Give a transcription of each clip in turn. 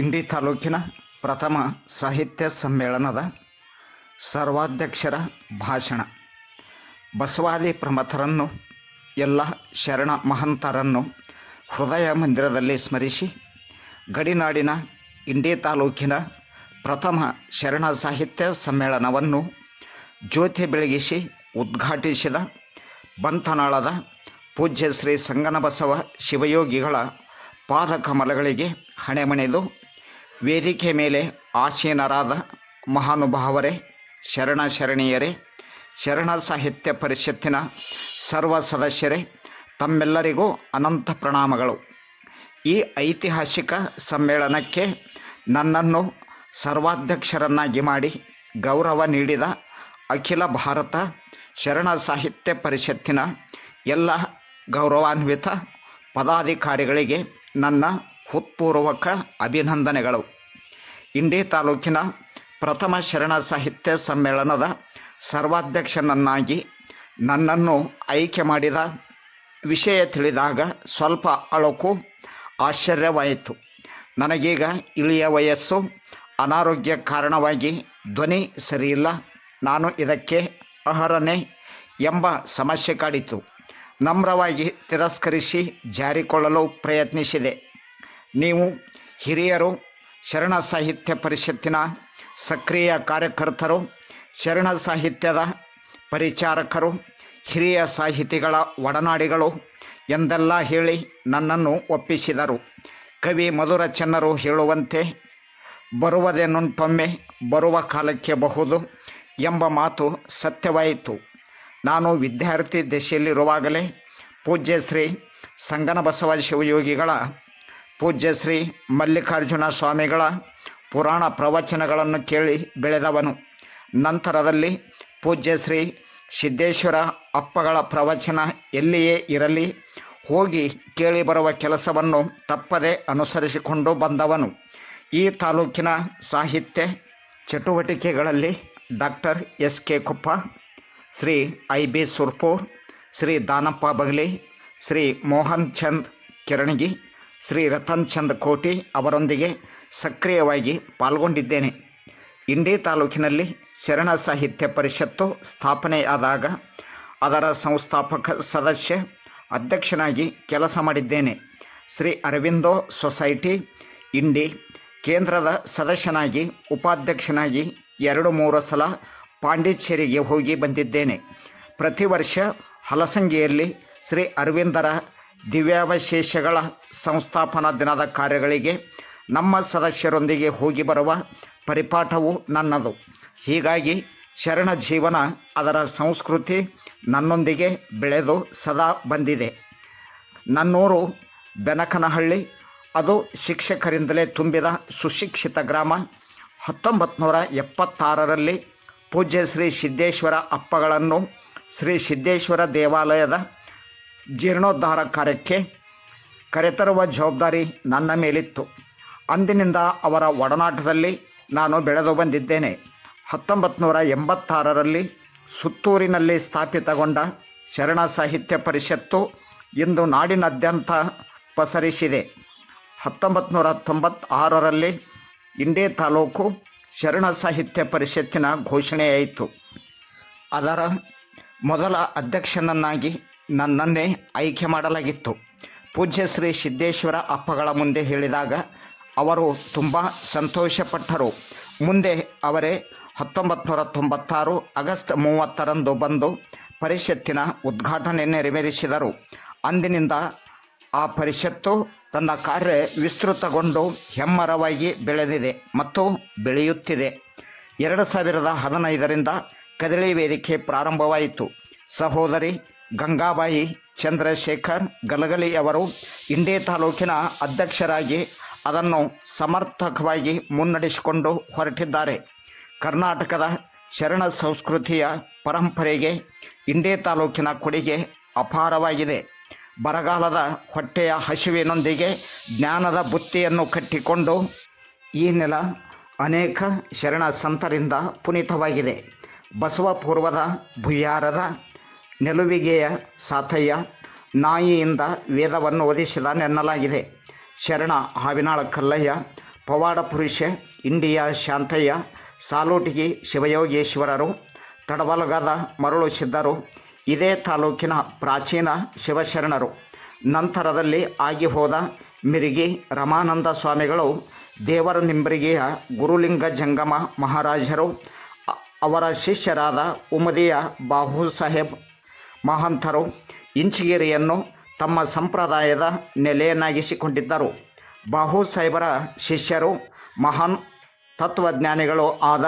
ಇಂಡಿ ತಾಲೂಕಿನ ಪ್ರಥಮ ಸಾಹಿತ್ಯ ಸಮ್ಮೇಳನದ ಸರ್ವಾಧ್ಯಕ್ಷರ ಭಾಷಣ. ಬಸವಾದಿ ಪ್ರಮಥರನ್ನು, ಎಲ್ಲ ಶರಣ ಮಹಂತರನ್ನು ಹೃದಯ ಮಂದಿರದಲ್ಲಿ ಸ್ಮರಿಸಿ, ಗಡಿನಾಡಿನ ಇಂಡಿ ತಾಲೂಕಿನ ಪ್ರಥಮ ಶರಣ ಸಾಹಿತ್ಯ ಸಮ್ಮೇಳನವನ್ನು ಜ್ಯೋತಿ ಬೆಳಗಿಸಿ ಉದ್ಘಾಟಿಸಿದ ಬಂತನಾಳದ ಪೂಜ್ಯ ಶ್ರೀ ಸಂಗನಬಸವ ಶಿವಯೋಗಿಗಳ ಪಾದಕಮಲಗಳಿಗೆ ಹಣೆಮಣಿದು ವೇದಿಕೆ ಮೇಲೆ ಆಸೀನರಾದ ಮಹಾನುಭಾವರೇ ಶರಣ ಶರಣೀಯರೇ ಶರಣ ಸಾಹಿತ್ಯ ಪರಿಷತ್ತಿನ ಸರ್ವ ಸದಸ್ಯರೇ, ತಮ್ಮೆಲ್ಲರಿಗೂ ಅನಂತ ಪ್ರಣಾಮಗಳು. ಈ ಐತಿಹಾಸಿಕ ಸಮ್ಮೇಳನಕ್ಕೆ ನನ್ನನ್ನು ಸರ್ವಾಧ್ಯಕ್ಷರನ್ನಾಗಿ ಮಾಡಿ ಗೌರವ ನೀಡಿದ ಅಖಿಲ ಭಾರತ ಶರಣ ಸಾಹಿತ್ಯ ಪರಿಷತ್ತಿನ ಎಲ್ಲ ಗೌರವಾನ್ವಿತ ಪದಾಧಿಕಾರಿಗಳಿಗೆ ನನ್ನ ಹೃತ್ಪೂರ್ವಕ ಅಭಿನಂದನೆಗಳು. ಇಂಡಿ ತಾಲೂಕಿನ ಪ್ರಥಮ ಶರಣ ಸಾಹಿತ್ಯ ಸಮ್ಮೇಳನದ ಸರ್ವಾಧ್ಯಕ್ಷನನ್ನಾಗಿ ನನ್ನನ್ನು ಆಯ್ಕೆ ಮಾಡಿದ ವಿಷಯ ತಿಳಿದಾಗ ಸ್ವಲ್ಪ ಅಳಕು ಆಶ್ಚರ್ಯವಾಯಿತು. ನನಗೀಗ ಇಳಿಯ ವಯಸ್ಸು, ಅನಾರೋಗ್ಯ ಕಾರಣವಾಗಿ ಧ್ವನಿ ಸರಿಯಿಲ್ಲ, ನಾನು ಇದಕ್ಕೆ ಅಹರನೆ ಎಂಬ ಸಮಸ್ಯೆ ಕಾಡಿತು. ನಮ್ರವಾಗಿ ತಿರಸ್ಕರಿಸಿ ಜಾರಿಕೊಳ್ಳಲು ಪ್ರಯತ್ನಿಸಿದೆ. ನೀವು ಹಿರಿಯರು, ಶರಣ ಸಾಹಿತ್ಯ ಪರಿಷತ್ತಿನ ಸಕ್ರಿಯ ಕಾರ್ಯಕರ್ತರು, ಶರಣ ಸಾಹಿತ್ಯದ ಪರಿಚಾರಕರು, ಹಿರಿಯ ಸಾಹಿತಿಗಳ ಒಡನಾಡಿಗಳು ಎಂದೆಲ್ಲ ಹೇಳಿ ನನ್ನನ್ನು ಒಪ್ಪಿಸಿದರು. ಕವಿ ಮಧುರ ಚೆನ್ನರು ಹೇಳುವಂತೆ ಬರುವುದೇನುಂಟೊಮ್ಮೆ ಬರುವ ಕಾಲಕ್ಕೆ ಬಹುದು ಎಂಬ ಮಾತು ಸತ್ಯವಾಯಿತು. ನಾನು ವಿದ್ಯಾರ್ಥಿ ದೆಸೆಯಲ್ಲಿರುವಾಗಲೇ ಪೂಜ್ಯ ಶ್ರೀ ಸಂಗನಬಸವ ಶಿವಯೋಗಿಗಳ ಪೂಜ್ಯ ಶ್ರೀ ಮಲ್ಲಿಕಾರ್ಜುನ ಸ್ವಾಮಿಗಳ ಪುರಾಣ ಪ್ರವಚನಗಳನ್ನು ಕೇಳಿ ಬೆಳೆದವನು. ನಂತರದಲ್ಲಿ ಪೂಜ್ಯ ಶ್ರೀ ಸಿದ್ದೇಶ್ವರ ಅಪ್ಪಗಳ ಪ್ರವಚನ ಎಲ್ಲಿಯೇ ಇರಲಿ, ಹೋಗಿ ಕೇಳಿ ಬರುವ ಕೆಲಸವನ್ನು ತಪ್ಪದೆ ಅನುಸರಿಸಿಕೊಂಡು ಬಂದವನು. ಈ ತಾಲೂಕಿನ ಸಾಹಿತ್ಯ ಚಟುವಟಿಕೆಗಳಲ್ಲಿ doctor S K Kuppa, Shri I B Surpur, Shri Danappa Bagali, Shri Mohan Chand Kiranagi Shri Ratan Chand Koti ಅವರೊಂದಿಗೆ ಸಕ್ರಿಯವಾಗಿ ಪಾಲ್ಗೊಂಡಿದ್ದೇನೆ. ಇಂಡಿ ತಾಲೂಕಿನಲ್ಲಿ ಶರಣ ಸಾಹಿತ್ಯ ಪರಿಷತ್ತು ಸ್ಥಾಪನೆಯಾದಾಗ ಅದರ ಸಂಸ್ಥಾಪಕ ಸದಸ್ಯ ಅಧ್ಯಕ್ಷನಾಗಿ ಕೆಲಸ ಮಾಡಿದ್ದೇನೆ. ಶ್ರೀ ಅರವಿಂದೋ ಸೊಸೈಟಿ ಇಂಡಿ ಕೇಂದ್ರದ ಸದಸ್ಯನಾಗಿ ಉಪಾಧ್ಯಕ್ಷನಾಗಿ ಎರಡು ಮೂರು ಸಲ ಪಾಂಡಿಚೇರಿಗೆ ಹೋಗಿ ಬಂದಿದ್ದೇನೆ. ಪ್ರತಿ ವರ್ಷ ಹಲಸಂಗಿಯಲ್ಲಿ ಶ್ರೀ ಅರವಿಂದರ ದಿವ್ಯಾವಶೇಷಗಳ ಸಂಸ್ಥಾಪನಾ ದಿನದ ಕಾರ್ಯಗಳಿಗೆ ನಮ್ಮ ಸದಸ್ಯರೊಂದಿಗೆ ಹೋಗಿ ಬರುವ ಪರಿಪಾಠವು ನನ್ನದು. ಹೀಗಾಗಿ ಶರಣ ಜೀವನ ಅದರ ಸಂಸ್ಕೃತಿ ನನ್ನೊಂದಿಗೆ ಬೆಳೆದು ಸದಾ ಬಂದಿದೆ. ನನ್ನೂರು ಬೆನಕನಹಳ್ಳಿ, ಅದು ಶಿಕ್ಷಕರಿಂದಲೇ ತುಂಬಿದ ಸುಶಿಕ್ಷಿತ ಗ್ರಾಮ. ಹತ್ತೊಂಬತ್ತು ನೂರ ಎಪ್ಪತ್ತಾರರಲ್ಲಿ ಪೂಜ್ಯ ಶ್ರೀ ಸಿದ್ದೇಶ್ವರ ಅಪ್ಪಗಳನ್ನು ಶ್ರೀ ಸಿದ್ದೇಶ್ವರ ದೇವಾಲಯದ ಜೀರ್ಣೋದ್ಧಾರ ಕಾರ್ಯಕ್ಕೆ ಕರೆತರುವ ಜವಾಬ್ದಾರಿ ನನ್ನ ಮೇಲಿತ್ತು. ಅಂದಿನಿಂದ ಅವರ ಒಡನಾಟದಲ್ಲಿ ನಾನು ಬೆಳೆದು ಬಂದಿದ್ದೇನೆ. ಹತ್ತೊಂಬತ್ತು ನೂರ ಎಂಬತ್ತಾರರಲ್ಲಿ ಸುತ್ತೂರಿನಲ್ಲಿ ಸ್ಥಾಪಿತಗೊಂಡ ಶರಣ ಸಾಹಿತ್ಯ ಪರಿಷತ್ತು ಇಂದು ನಾಡಿನಾದ್ಯಂತ ಪಸರಿಸಿದೆ. ಹತ್ತೊಂಬತ್ತು ನೂರ ತೊಂಬತ್ತಾರರಲ್ಲಿ ಇಂಡಿ ತಾಲೂಕು ಶರಣ ಸಾಹಿತ್ಯ ಪರಿಷತ್ತಿನ ಘೋಷಣೆಯಾಯಿತು. ಅದರ ಮೊದಲ ಅಧ್ಯಕ್ಷನನ್ನಾಗಿ ನನ್ನನ್ನೇ ಆಯ್ಕೆ ಮಾಡಲಾಗಿತ್ತು. ಪೂಜ್ಯ ಶ್ರೀ ಸಿದ್ದೇಶ್ವರ ಅಪ್ಪಗಳ ಮುಂದೆ ಹೇಳಿದಾಗ ಅವರು ತುಂಬ ಸಂತೋಷಪಟ್ಟರು. ಮುಂದೆ ಅವರೇ ಹತ್ತೊಂಬತ್ತು ನೂರ ತೊಂಬತ್ತಾರು ಆಗಸ್ಟ್ ಮೂವತ್ತರಂದು ಬಂದು ಪರಿಷತ್ತಿನ ಉದ್ಘಾಟನೆ ನೆರವೇರಿಸಿದರು. ಅಂದಿನಿಂದ ಆ ಪರಿಷತ್ತು ತನ್ನ ಕಾರ್ಯ ವಿಸ್ತೃತಗೊಂಡು ಹೆಮ್ಮರವಾಗಿ ಬೆಳೆದಿದೆ ಮತ್ತು ಬೆಳೆಯುತ್ತಿದೆ. ಎರಡು ಸಾವಿರದ ಹದಿನೈದರಿಂದ ಕದಳಿ ವೇದಿಕೆ ಪ್ರಾರಂಭವಾಯಿತು. ಸಹೋದರಿ ಗಂಗಾಬಾಯಿ ಚಂದ್ರಶೇಖರ್ ಗಲಗಲಿಯವರು ಇಂಡೆ ತಾಲೂಕಿನ ಅಧ್ಯಕ್ಷರಾಗಿ ಅದನ್ನು ಸಮರ್ಥಕವಾಗಿ ಮುನ್ನಡೆಸಿಕೊಂಡು ಹೊರಟಿದ್ದಾರೆ. ಕರ್ನಾಟಕದ ಶರಣ ಸಂಸ್ಕೃತಿಯ ಪರಂಪರೆಗೆ ಇಂಡೆ ತಾಲೂಕಿನ ಕೊಡುಗೆ ಅಪಾರವಾಗಿದೆ. ಬರಗಾಲದ ಹೊಟ್ಟೆಯ ಹಸಿವಿನೊಂದಿಗೆ ಜ್ಞಾನದ ಬುತ್ತಿಯನ್ನು ಕಟ್ಟಿಕೊಂಡು ಈ ನೆಲ ಅನೇಕ ಶರಣ ಸಂತರಿಂದ ಪುನೀತವಾಗಿದೆ. ಬಸವ ಪೂರ್ವದ ಭುಯ್ಯಾರದ ನೆಲುವಿಗೆಯ ಸಾಥಯ್ಯ ನಾಯಿಯಿಂದ ವೇದವನ್ನು ಓದಿಸಿದ ನೆನ್ನಲಾಗಿದೆ. ಶರಣ ಹಾವಿನಾಳ ಕಲ್ಲಯ್ಯ, ಪವಾಡ ಪುರುಷ, ಇಂಡಿಯಾ ಶಾಂತಯ್ಯ, ಸಾಲೋಟಿಗಿ ಶಿವಯೋಗೇಶ್ವರರು, ತಡವಲಗದ ಮರಳು ಸಿದ್ಧರು, ಇದೇ ತಾಲೂಕಿನ ಪ್ರಾಚೀನ ಶಿವಶರಣರು. ನಂತರದಲ್ಲಿ ಆಗಿ ಹೋದ ಮಿರಿಗಿ ರಮಾನಂದ ಸ್ವಾಮಿಗಳು, ದೇವರ ನಿಂಬರಿಗೆಯ ಗುರುಲಿಂಗ ಜಂಗಮ ಮಹಾರಾಜರು ಅವರ ಶಿಷ್ಯರಾದ ಉಮದಿಯ ಬಾಹು ಸಾಹೇಬ್ ಮಹಂತರು ಇಂಚಿಗೇರಿಯನ್ನು ತಮ್ಮ ಸಂಪ್ರದಾಯದ ನೆಲೆಯನ್ನಾಗಿಸಿಕೊಂಡಿದ್ದರು. ಬಾಹು ಸಾಹೇಬರ ಶಿಷ್ಯರು, ಮಹಾನ್ ತತ್ವಜ್ಞಾನಿಗಳು ಆದ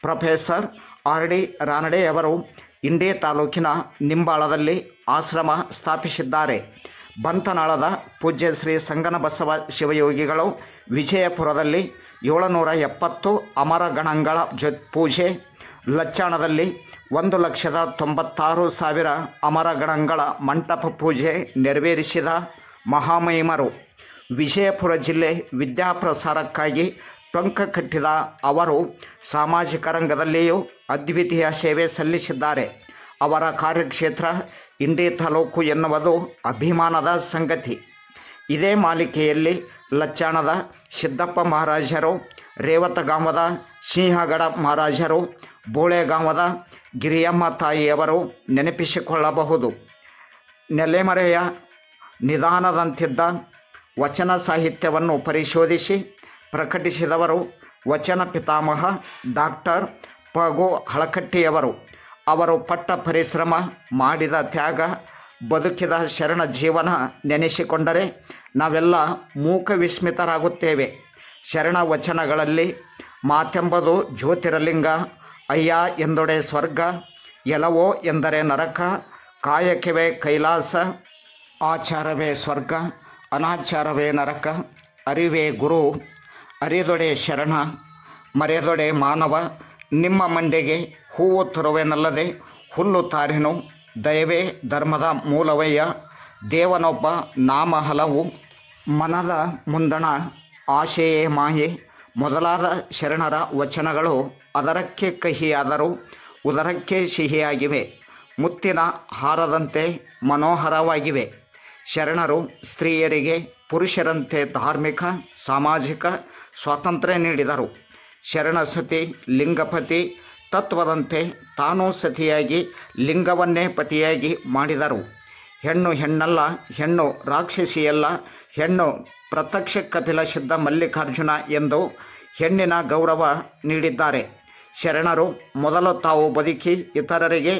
ಪ್ರೊಫೆಸರ್ ಆರ್ ಡಿ ರಾನಡೆಯವರು ಇಂಡೇ ತಾಲೂಕಿನ ನಿಂಬಾಳದಲ್ಲಿ ಆಶ್ರಮ ಸ್ಥಾಪಿಸಿದ್ದಾರೆ. ಬಂತನಾಳದ ಪೂಜ್ಯ ಶ್ರೀ ಸಂಗನಬಸವ ಶಿವಯೋಗಿಗಳು ವಿಜಯಪುರದಲ್ಲಿ ಏಳುನೂರ ಎಪ್ಪತ್ತು ಅಮರಗಣಗಳ ಜೊ, ಪೂಜೆ ಲಚ್ಚಾಣದಲ್ಲಿ ಒಂದು ಲಕ್ಷದ ತೊಂಬತ್ತಾರು ಸಾವಿರ ಅಮರಗಣಗಳ ಮಂಟಪ ಪೂಜೆ ನೆರವೇರಿಸಿದ ಮಹಾಮಹಿಮರು ವಿಜಯಪುರ ಜಿಲ್ಲೆ ವಿದ್ಯಾಪ್ರಸಾರಕ್ಕಾಗಿ ಟೊಂಕ ಕಟ್ಟಿದ ಅವರು ಸಾಮಾಜಿಕ ರಂಗದಲ್ಲಿಯೂ ಅದ್ವಿತೀಯ ಸೇವೆ ಸಲ್ಲಿಸಿದ್ದಾರೆ. ಅವರ ಕಾರ್ಯಕ್ಷೇತ್ರ ಇಂಡಿ ತಾಲೂಕು ಎನ್ನುವುದು ಅಭಿಮಾನದ ಸಂಗತಿ. ಇದೇ ಮಾಲಿಕೆಯಲ್ಲಿ ಲಚ್ಚಾಣದ ಸಿದ್ದಪ್ಪ ಮಹಾರಾಜರು ರೇವತಗಾಮದ ಸಿಂಹಗಡ ಮಹಾರಾಜರು ಬೋಳೆಗಾಮದ ಗಿರಿಯಮ್ಮ ತಾಯಿಯವರು ನೆನಪಿಸಿಕೊಳ್ಳಬಹುದು. ನೆಲೆಮರೆಯ ನಿಧಾನದಂತಿದ್ದ ವಚನ ಸಾಹಿತ್ಯವನ್ನು ಪರಿಶೋಧಿಸಿ ಪ್ರಕಟಿಸಿದವರು ವಚನ ಪಿತಾಮಹ ಡಾಕ್ಟರ್ ಪಗೋ ಹಳಕಟ್ಟಿಯವರು. ಅವರು ಪಟ್ಟ ಪರಿಶ್ರಮ ಮಾಡಿದ ತ್ಯಾಗ ಬದುಕಿದ ಶರಣ ಜೀವನ ನೆನೆಸಿಕೊಂಡರೆ ನಾವೆಲ್ಲ ಮೂಕ ವಿಸ್ಮಿತರಾಗುತ್ತೇವೆ ಶರಣ ವಚನಗಳಲ್ಲಿ ಮಾತೆಂಬುದು ಜ್ಯೋತಿರಲಿಂಗ, ಅಯ್ಯ ಎಂದೊಡೆ ಸ್ವರ್ಗ ಎಲವೋ ಎಂದರೆ ನರಕ, ಕಾಯಕವೇ ಕೈಲಾಸ, ಆಚಾರವೇ ಸ್ವರ್ಗ, ಅನಾಚಾರವೇ ನರಕ, ಅರಿವೇ ಗುರು, ಅರಿದೊಡೆ ಶರಣ, ಮರೆದೊಡೆ ಮಾನವ, ನಿಮ್ಮ ಮಂಡೆಗೆ ಹೂವು ತರುವೆನಲ್ಲದೆ ಹುಲ್ಲು ತಾರೆನು. ದಯವೇ ಧರ್ಮದ ಮೂಲವಯ್ಯ. ದೇವನೊಬ್ಬ ನಾಮ ಹಲವು ಮನದ ಮುಂದಣ ಆಶೆಯೇ ಮಾಹೆ ಮೊದಲಾದ ಶರಣರ ವಚನಗಳು ಅದರಕ್ಕೆ ಕಹಿಯಾದರೂ ಉದರಕ್ಕೆ ಸಿಹಿಯಾಗಿವೆ. ಮುತ್ತಿನ ಹಾರದಂತೆ ಮನೋಹರವಾಗಿವೆ. ಶರಣರು ಸ್ತ್ರೀಯರಿಗೆ ಪುರುಷರಂತೆ ಧಾರ್ಮಿಕ, ಸಾಮಾಜಿಕ ಸ್ವಾತಂತ್ರ್ಯ ನೀಡಿದರು. ಶರಣಸತಿ ಲಿಂಗಪತಿ ತತ್ವದಂತೆ ತಾನೂ ಸತಿಯಾಗಿ ಲಿಂಗವನ್ನೇ ಪತಿಯಾಗಿ ಮಾಡಿದರು. ಹೆಣ್ಣು ಹೆಣ್ಣಲ್ಲ, ಹೆಣ್ಣು ರಾಕ್ಷಸಿಯಲ್ಲ, ಹೆಣ್ಣು ಪ್ರತ್ಯಕ್ಷ ಕಪಿಲ ಸಿದ್ಧ ಮಲ್ಲಿಕಾರ್ಜುನ ಎಂದು ಹೆಣ್ಣಿನ ಗೌರವ ನೀಡಿದ್ದಾರೆ. ಶರಣರು ಮೊದಲು ತಾವು ಬದುಕಿ ಇತರರಿಗೆ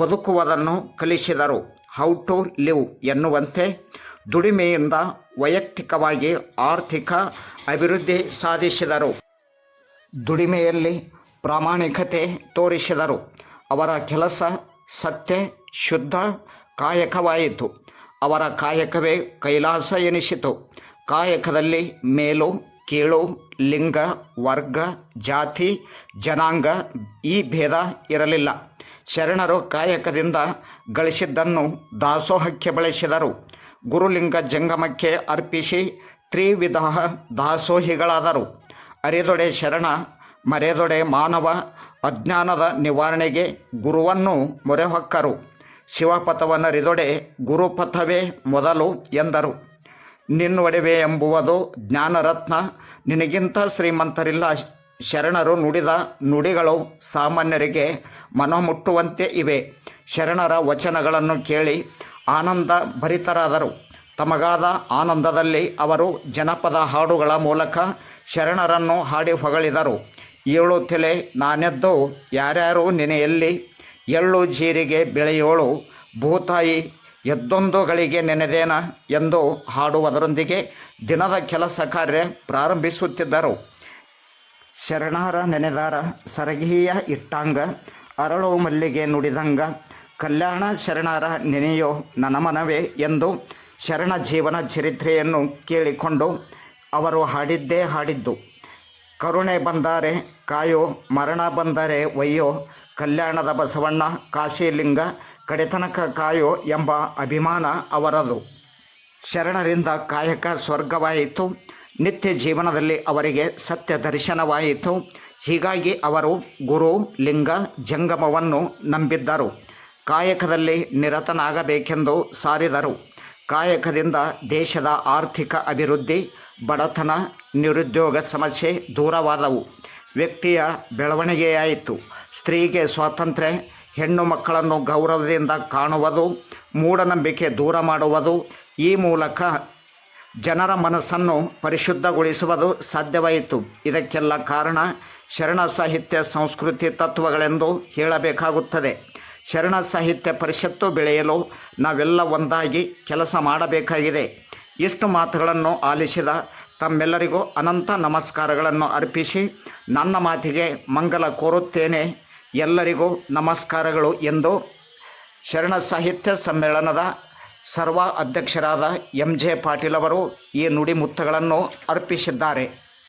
ಬದುಕುವುದನ್ನು ಕಲಿಸಿದರು. ಹೌ ಟು ಲಿವ್ ಎನ್ನುವಂತೆ ದುಡಿಮೆಯಿಂದ ವೈಯಕ್ತಿಕವಾಗಿ ಆರ್ಥಿಕ ಅಭಿವೃದ್ಧಿ ಸಾಧಿಸಿದರು. ದುಡಿಮೆಯಲ್ಲಿ ಪ್ರಾಮಾಣಿಕತೆ ತೋರಿಸಿದರು. ಅವರ ಕೆಲಸ ಸತ್ಯ, ಶುದ್ಧ, ಕಾಯಕವಾಯಿತು. ಅವರ ಕಾಯಕವೇ ಕೈಲಾಸ ಎನಿಸಿತು. ಕಾಯಕದಲ್ಲಿ ಮೇಲು, ಕೀಳು, ಲಿಂಗ, ವರ್ಗ, ಜಾತಿ, ಜನಾಂಗ ಈ ಭೇದ ಇರಲಿಲ್ಲ. ಶರಣರು ಕಾಯಕದಿಂದ ಗಳಿಸಿದ್ದನ್ನು ದಾಸೋಹಕ್ಕೆ ಬಳಸಿದರು. ಗುರುಲಿಂಗ ಜಂಗಮಕ್ಕೆ ಅರ್ಪಿಸಿ ತ್ರಿವಿಧ ದಾಸೋಹಿಗಳಾದರು. ಅರಿದೊಡೆ ಶರಣ ಮರೆದೊಡೆ ಮಾನವ ಅಜ್ಞಾನದ ನಿವಾರಣೆಗೆ ಗುರುವನ್ನು ಮೊರೆಹೊಕ್ಕರು. ಶಿವಪಥವನ್ನರಿದೊಡೆ ಗುರುಪಥವೇ ಮೊದಲು ಎಂದರು. ನಿನ್ನೊಡೆವೆ ಎಂಬುವುದು ಜ್ಞಾನರತ್ನ. ನಿನಗಿಂತ ಶ್ರೀಮಂತರಿಲ್ಲ. ಶರಣರು ನುಡಿದ ನುಡಿಗಳು ಸಾಮಾನ್ಯರಿಗೆ ಮನಮುಟ್ಟುವಂತೆ ಇವೆ. ಶರಣರ ವಚನಗಳನ್ನು ಕೇಳಿ ಆನಂದ ಭರಿತರಾದರು ತಮಗಾದ ಆನಂದದಲ್ಲಿ ಅವರು ಜನಪದ ಹಾಡುಗಳ ಮೂಲಕ ಶರಣರನ್ನು ಹಾಡಿ ಹೊಗಳಿದರು. ಏಳು ತಲೆ ನಾನೆದ್ದು ಯಾರ್ಯಾರು ನೆನೆಯಲ್ಲಿ? ಎಳ್ಳು ಜೀರಿಗೆ ಬೆಳೆಯೋಳು ಭೂತಾಯಿ ಎದ್ದೊಂದು ಗಳಿಗೆ ನೆನೆದೇನ ಎಂದು ಹಾಡುವುದರೊಂದಿಗೆ ದಿನದ ಕೆಲಸ ಕಾರ್ಯ ಪ್ರಾರಂಭಿಸುತ್ತಿದ್ದರು. ಶರಣಾರ ನೆನೆದಾರ ಸರಗಿಯ ಇಟ್ಟಾಂಗ, ಅರಳು ಮಲ್ಲಿಗೆ ನುಡಿದಂಗ, ಕಲ್ಯಾಣ ಶರಣಾರ ನೆನೆಯೋ ನನ್ನ ಮನವೇ ಎಂದು ಶರಣ ಜೀವನ ಚರಿತ್ರೆಯನ್ನು ಕೇಳಿಕೊಂಡು ಅವರು ಹಾಡಿದ್ದೇ ಹಾಡಿದ್ದು. ಕರುಣೆ ಬಂದರೆ, ಕಾಯೋ, ಮರಣ ಬಂದರೆ ಒಯ್ಯೋ, ಕಲ್ಯಾಣದ ಬಸವಣ್ಣ, ಕಾಶಿಲಿಂಗ, ಕಡೆತನಕ ಕಾಯೋ ಎಂಬ ಅಭಿಮಾನ ಅವರದು. ಶರಣರಿಂದ ಕಾಯಕ ಸ್ವರ್ಗವಾಯಿತು, ನಿತ್ಯ ಜೀವನದಲ್ಲಿ ಅವರಿಗೆ ಸತ್ಯ ದರ್ಶನವಾಯಿತು. ಹೀಗಾಗಿ ಅವರು ಗುರು, ಲಿಂಗ, ಜಂಗಮವನ್ನು ನಂಬಿದ್ದರು. ಕಾಯಕದಲ್ಲಿ ನಿರತನಾಗಬೇಕೆಂದು ಸಾರಿದರು. ಕಾಯಕದಿಂದ ದೇಶದ ಆರ್ಥಿಕ ಅಭಿವೃದ್ಧಿ ಬಡತನ, ನಿರುದ್ಯೋಗ ಸಮಸ್ಯೆ ದೂರವಾದವು. ವ್ಯಕ್ತಿಯ ಬೆಳವಣಿಗೆಯಾಯಿತು. ಸ್ತ್ರೀಗೆ ಸ್ವಾತಂತ್ರ್ಯ, ಹೆಣ್ಣು ಮಕ್ಕಳನ್ನು ಗೌರವದಿಂದ ಕಾಣುವುದು, ಮೂಢನಂಬಿಕೆ ದೂರ ಮಾಡುವುದು, ಈ ಮೂಲಕ ಜನರ ಮನಸ್ಸನ್ನು ಪರಿಶುದ್ಧಗೊಳಿಸುವುದು ಸಾಧ್ಯವಾಯಿತು. ಇದಕ್ಕೆಲ್ಲ ಕಾರಣ ಶರಣ ಸಾಹಿತ್ಯ ಸಂಸ್ಕೃತಿ ತತ್ವಗಳೆಂದು ಹೇಳಬೇಕಾಗುತ್ತದೆ. ಶರಣ ಸಾಹಿತ್ಯ ಪರಿಷತ್ತು ಬೆಳೆಯಲು ನಾವೆಲ್ಲ ಒಂದಾಗಿ ಕೆಲಸ ಮಾಡಬೇಕಾಗಿದೆ. ಇಷ್ಟು ಮಾತುಗಳನ್ನು ಆಲಿಸಿದ ತಮ್ಮೆಲ್ಲರಿಗೂ ಅನಂತ ನಮಸ್ಕಾರಗಳನ್ನು ಅರ್ಪಿಸಿ ನನ್ನ ಮಾತಿಗೆ ಮಂಗಲ ಕೋರುತ್ತೇನೆ. ಎಲ್ಲರಿಗೂ ನಮಸ್ಕಾರಗಳು ಎಂದು ಶರಣ ಸಾಹಿತ್ಯ ಸಮ್ಮೇಳನದ ಸರ್ವ ಅಧ್ಯಕ್ಷರಾದ ಎಂ ಜೆ ಪಾಟೀಲ್ ಅವರು ಈ ನುಡಿಮುತ್ತಗಳನ್ನು ಅರ್ಪಿಸಿದ್ದಾರೆ.